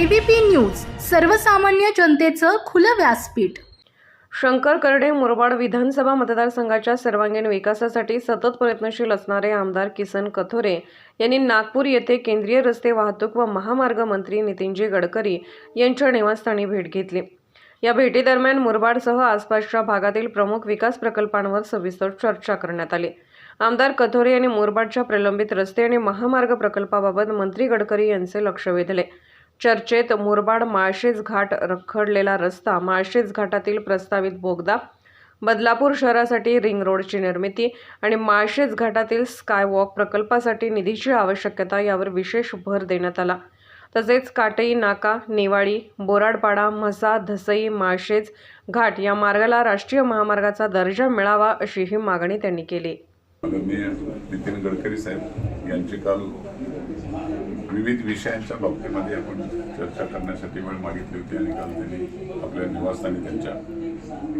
ABP news सर्वसामान्य जनतेचं खुलं व्यासपीठ. शंकर करडे मुरबाड विधानसभा मतदारसंघाच्या सर्वांगीण विकासासाठी सतत प्रयत्नशील असणारे आमदार किसन कथोरे यांनी नागपूर येथे केंद्रीय रस्ते वाहतूक व महामार्ग मंत्री नितीनजी गडकरी यांच्या निवासस्थानी भेट घेतली. या भेटीदरम्यान मुरबाडसह आसपासच्या भागातील प्रमुख विकास प्रकल्पांवर सविस्तर चर्चा करण्यात आली. आमदार कथोरे यांनी मुरबाडच्या प्रलंबित रस्ते आणि महामार्ग प्रकल्पाबाबत मंत्री गडकरी यांचे लक्ष वेधले. चर्चेत मुरबाड माळशेज घाट रखडलेला रस्ता माळशेज घाटातील प्रस्तावित बोगदा बदलापूर शहरासाठी रिंग रोडची निर्मिती आणि माळशेज घाटातील स्कायवॉक प्रकल्पासाठी निधीची आवश्यकता यावर विशेष भर देण्यात आला. तसेच काटई नाका नेवाळी बोराडपाडा म्हसा धसई माळशेज घाट या मार्गाला राष्ट्रीय महामार्गाचा दर्जा मिळावा अशीही मागणी त्यांनी केली. नितीन गडकरी साहेब यांची काल विविध विषयांच्या बाबतीमध्ये आपण चर्चा करण्यासाठी वेळ मागितली होती आणि काल त्यांनी आपल्या निवासस्थानी त्यांच्या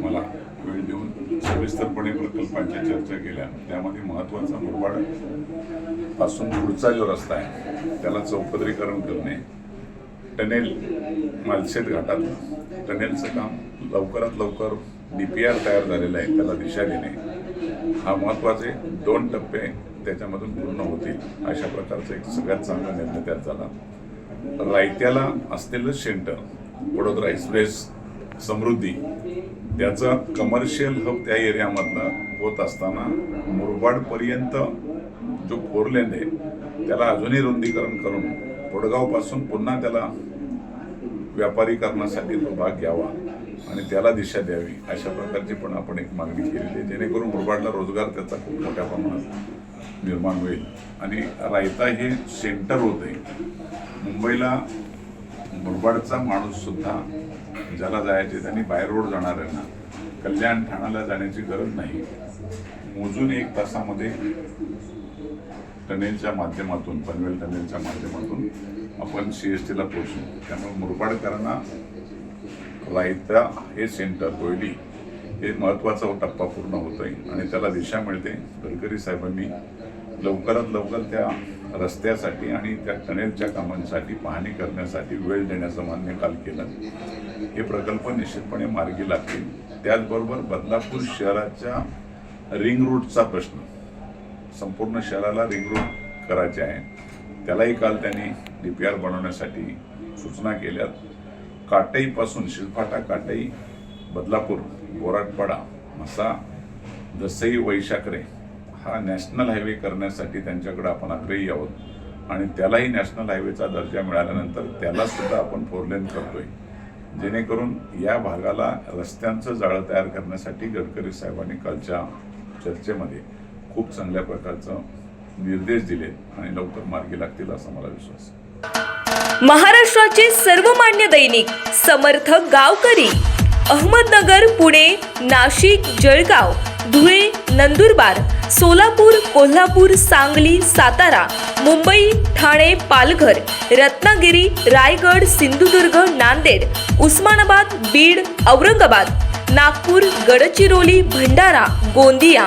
मला वेळ देऊन सविस्तरपणे प्रकल्पांच्या चर्चा केल्या. त्यामध्ये महत्त्वाचा मुरबाडपासून पुढचा जो रस्ता आहे त्याला चौपदरीकरण करणे टनेल मालशेत घाटात टनेलचं काम लवकरात लवकर डी पी आर तयार झालेलं आहे त्याला दिशा देणे. हा महत्त्वाचे दोन टप्पे त्याच्यामधून पूर्ण होतील अशा प्रकारचा एक सगळ्यात चांगला निर्णय त्यात झाला. रायत्याला असलेलं सेंटर वडोदरा एक्सप्रेस समृद्धी त्याचा कमर्शियल हब त्या एरियामधनं होत असताना मुरबाडपर्यंत जो फोर लेन आहे त्याला अजूनही रुंदीकरण करून वडगावपासून पुन्हा त्याला व्यापारीकरणासाठी तो भाग घ्यावा आणि त्याला दिशा द्यावी अशा प्रकारची पण आपण एक मागणी केलेली आहे. जेणेकरून मुरबाडला रोजगार त्याचा खूप मोठ्या प्रमाणात निर्माण होईल. आणि रायता हे सेंटर होते. मुंबईला मुरबाडचा माणूससुद्धा ज्याला जायचे त्यांनी बाय रोड जाणाऱ्यांना कल्याण ठाण्याला जाण्याची गरज नाही. मोजून एक तासामध्ये टनेलच्या माध्यमातून पनवेल टनेलच्या माध्यमातून आपण सी एस टीला पोहोचू त्यामुळे मुरबाडकरांना रायता हे सेंटर कोयली हे महत्त्वाचा हो टप्पा पूर्ण होत आहे आणि त्याला दिशा मिळते. गडकरी साहेबांनी लवकरात लवकर त्या रस्त्यासाठी आणि त्या टनेलच्या कामांसाठी पाहणी करण्यासाठी वेळ देण्याचं मान्य काल केलं. हे प्रकल्प निश्चितपणे मार्गी लागतील. त्याचबरोबर बदलापूर शहराच्या रिंग रोडचा प्रश्न. संपूर्ण शहराला रिंग करायचे आहे. त्यालाही काल त्यांनी डी पी आर बनवण्यासाठी सूचना केल्यात काटईपासून शिलफाटा काटई बदलापूर बोराटपाडा मसा दसई वैशाखरे हा नॅशनल हायवे करण्यासाठी त्यांच्याकडे आपण आग्रही आहोत. आणि त्यालाही नॅशनल हायवेचा दर्जा मिळाल्यानंतर त्यालासुद्धा आपण फोर लेन करतोय. जेणेकरून या भागाला रस्त्यांचं जाळं तयार करण्यासाठी गडकरी साहेबांनी कालच्या चर्चेमध्ये खूप चांगल्या प्रकारचा निर्देश दिले आणि लवकर मार्गी लागतील असा मला विश्वास महाराष्ट्राचे सर्वमान्य दैनिक समर्थ गावकरी अहमदनगर पुणे नाशिक जळगाव धुळे नंदुरबार सोलापूर कोल्हापूर सांगली सातारा मुंबई ठाणे पालघर रत्नागिरी रायगड सिंधुदुर्ग नांदेड उस्मानाबाद बीड औरंगाबाद नागपूर गडचिरोली भंडारा गोंदिया